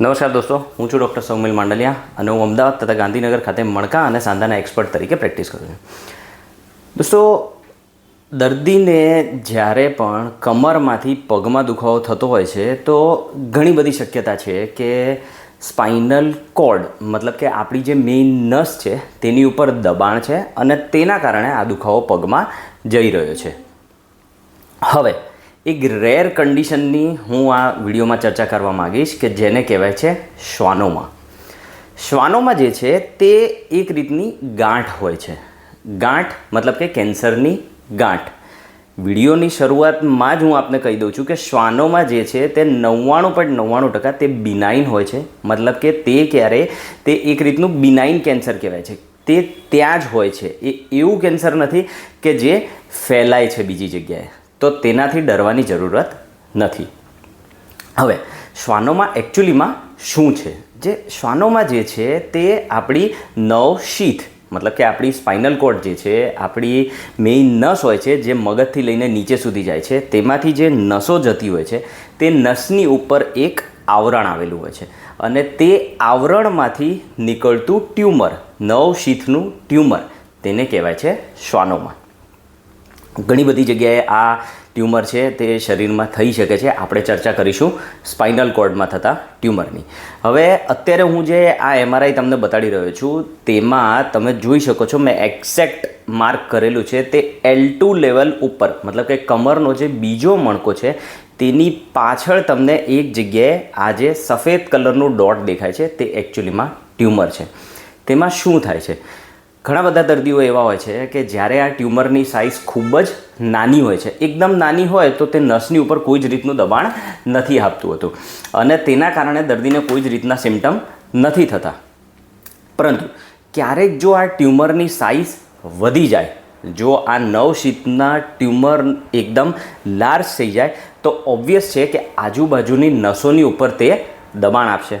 નમસ્કાર દોસ્તો, હું છું ડૉક્ટર સૌમિલ માંડલિયા અને હું અમદાવાદ તથા ગાંધીનગર ખાતે મણકા અને સાંધાના એક્સપર્ટ તરીકે પ્રેક્ટિસ કરું છું. દોસ્તો, દર્દીને જ્યારે પણ કમરમાંથી પગમાં દુખાવો થતો હોય છે, તો ઘણી બધી શક્યતા છે કે સ્પાઇનલ કોર્ડ, મતલબ કે આપણી જે મેઇન નસ છે, તેની ઉપર દબાણ છે અને તેના કારણે આ દુખાવો પગમાં જઈ રહ્યો છે. હવે એક રેર કન્ડિશનની હું આ વિડીયોમાં ચર્ચા કરવા માગીશ કે જેને કહેવાય છે શ્વાનોમાં. શ્વાનોમાં જે છે તે એક રીતની ગાંઠ હોય છે. ગાંઠ મતલબ કે કેન્સરની ગાંઠ. વિડીયોની શરૂઆતમાં જ હું આપને કહી દઉં છું કે શ્વાનોમાં જે છે તે નવ્વાણું પોઈન્ટ નવ્વાણું ટકા તે બિનાઇન હોય છે. મતલબ કે તે ક્યારે તે એક રીતનું બિનાઇન કેન્સર કહેવાય છે. તે ત્યાં જ હોય છે. એ એવું કેન્સર નથી કે જે ફેલાય છે બીજી જગ્યાએ. તો તેનાથી ડરવાની જરૂરત નથી. હવે, શ્વાનોમાં એકચ્યુઅલીમાં શું છે? જે શ્વાનોમાં જે છે તે આપણી નવ શીથ, મતલબ કે આપણી સ્પાઇનલ કોડ જે છે, આપણી મેઇન નસ હોય છે, જે મગજથી લઈને નીચે સુધી જાય છે, તેમાંથી જે નસો જતી હોય છે, તે નસની ઉપર એક આવરણ આવેલું હોય છે. અને તે આવરણમાંથી નીકળતું ટ્યુમર, નવ શીથનું ટ્યુમર, તેને કહેવાય છે શ્વાનોમાં. ઘણી બધી જગ્યાએ આ ટ્યુમર છે તે શરીરમાં થઈ શકે છે. આપણે ચર્ચા કરીશું સ્પાઇનલ કોર્ડમાં થતા ટ્યુમરની. હવે અત્યારે હું જે આ એમઆરઆઈ તમને બતાડી રહ્યો છું, તેમાં તમે જોઈ શકો છો મેં એક્ઝેક્ટ માર્ક કરેલું છે તે એલ ટુ લેવલ ઉપર, મતલબ કે કમરનો જે બીજો મણકો છે, તેની પાછળ તમને એક જગ્યાએ આ જે સફેદ કલરનું ડોટ દેખાય છે તે એકચ્યુઅલીમાં ટ્યુમર છે. તેમાં શું થાય છે? ઘણા બધા દર્દીઓ એવા હોય છે કે જ્યારે આ ટ્યુમરની સાઇઝ ખૂબ જ નાની હોય છે. એકદમ નાની હોય તો તે નસની ઉપર કોઈ જ રીતનું દબાણ નથી આપતું હતું. અને તેના કારણે દર્દીને કોઈ જ રીતના સિમ્ટમ નથી થતા. પરંતુ ક્યારેક જો આ ટ્યુમરની સાઇઝ વધી જાય, જો આ નવ શીતના ટ્યુમર એકદમ લાર્જ થઈ જાય, તો ઓબ્વિયસ છે કે આજુબાજુની નસોની ઉપર તે દબાણ આપશે.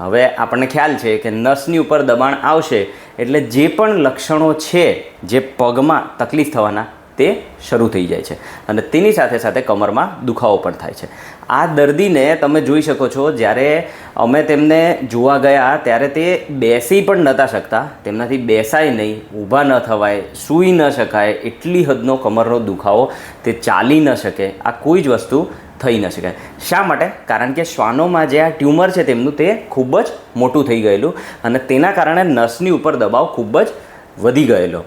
હવે આપણને ખ્યાલ છે કે નસની ઉપર દબાણ આવશે એટલે જે પણ લક્ષણો છે જે પગમાં તકલીફ થવાના તે શરૂ થઈ જાય છે. અને તેની સાથે સાથે કમરમાં દુખાવો પણ થાય છે. આ દર્દીને તમે જોઈ શકો છો, જ્યારે અમે તેમને જોવા ગયા ત્યારે તે બેસી પણ નહોતા શકતા. તેમનાથી બેસાય નહીં, ઊભા ન થવાય, સૂઈ ન શકાય, એટલી હદનો કમરનો દુખાવો તે ચાલી ન શકે. આ કોઈ જ વસ્તુ થઈ ન શકાય શા માટે? કારણ કે શ્વાનોમાં જે આ ટ્યુમર છે તેમનું તે ખૂબ જ મોટું થઈ ગયેલું અને તેના કારણે નસની ઉપર દબાવ ખૂબ જ વધી ગયેલો.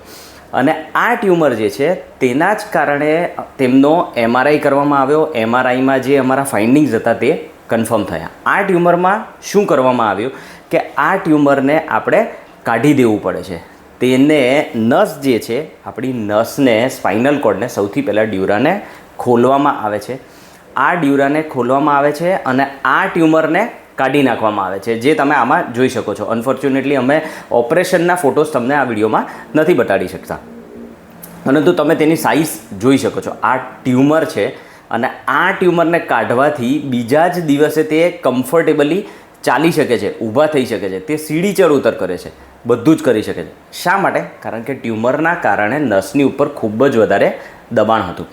અને આ ટ્યુમર જે છે તેના જ કારણે તેમનો એમઆરઆઈ કરવામાં આવ્યો. એમઆરઆઈમાં જે અમારા ફાઇન્ડિંગ્સ હતા તે કન્ફર્મ થયા. આ ટ્યુમરમાં શું કરવામાં આવ્યું? કે આ ટ્યુમરને આપણે કાઢી દેવું પડે છે. તેને નસ જે છે, આપણી નસને સ્પાઇનલ કોર્ડને સૌથી પહેલાં ડ્યુરાને ખોલવામાં આવે છે. આ ડ્યુરાને ખોલવામાં આવે છે અને આ ટ્યુમરને કાઢી નાખવામાં આવે છે, જે તમે આમાં જોઈ શકો છો. અનફોર્ચ્યુનેટલી અમે ઓપરેશનના ફોટોસ તમને આ વિડીયોમાં નથી બતાડી શકતા. પરંતુ તમે તેની સાઇઝ જોઈ શકો છો. આ ટ્યુમર છે અને આ ટ્યુમરને કાઢવાથી બીજા જ દિવસે તે કમ્ફર્ટેબલી ચાલી શકે છે, ઊભા થઈ શકે છે. તે સીડી ચડ ઉતર કરે છે. બધું જ કરી શકે છે. શા માટે? કારણ કે ટ્યુમરના કારણે નસની ઉપર ખૂબ જ વધારે દબાણ હતું.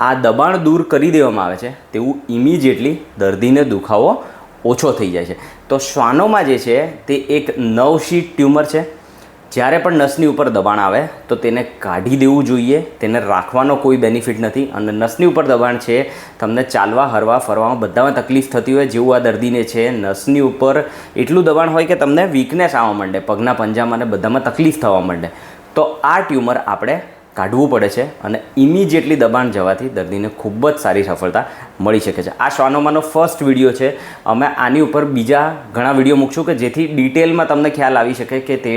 આ દબાણ દૂર કરી દેવામાં આવે છે, તેવું ઇમિજિએટલી દર્દીને દુખાવો ઓછો થઈ જાય છે. તો શ્વાનોમાં જે છે, તે એક નવ શીટ ટ્યુમર છે. જ્યારે પણ નસની ઉપર દબાણ આવે, તો તેને કાઢી દેવું જોઈએ. તેને રાખવાનો કોઈ બેનિફિટ નથી. અને નસની ઉપર દબાણ છે, તમને ચાલવા, હરવા, ફરવામાં બધામાં તકલીફ થતી હોય જેવું આ દર્દીને છે. નસની ઉપર એટલું દબાણ હોય કે તમને વીકનેસ આવવા માંડે. પગના પંજામાં અને બધામાં તકલીફ થવા માંડે. તો આ ટ્યુમર આપણે કાઢવું પડે છે અને ઇમિજિએટલી દબાણ જવાથી દર્દીને ખૂબ જ સારી સફળતા મળી શકે છે. આ શ્વાનોમાંનો ફર્સ્ટ વીડિયો છે. અમે આની ઉપર બીજા ઘણા વીડિયો મૂકશું કે જેથી ડિટેલમાં તમને ખ્યાલ આવી શકે કે તે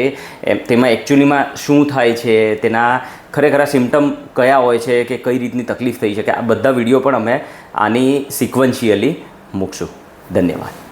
તેમાં એકચ્યુઅલીમાં શું થાય છે, તેના ખરેખર સિમ્ટમ કયા હોય છે, કે કઈ રીતની તકલીફ થઈ શકે. આ બધા વીડિયો પણ અમે આની સિક્વન્શિયલી મૂકશું. ધન્યવાદ.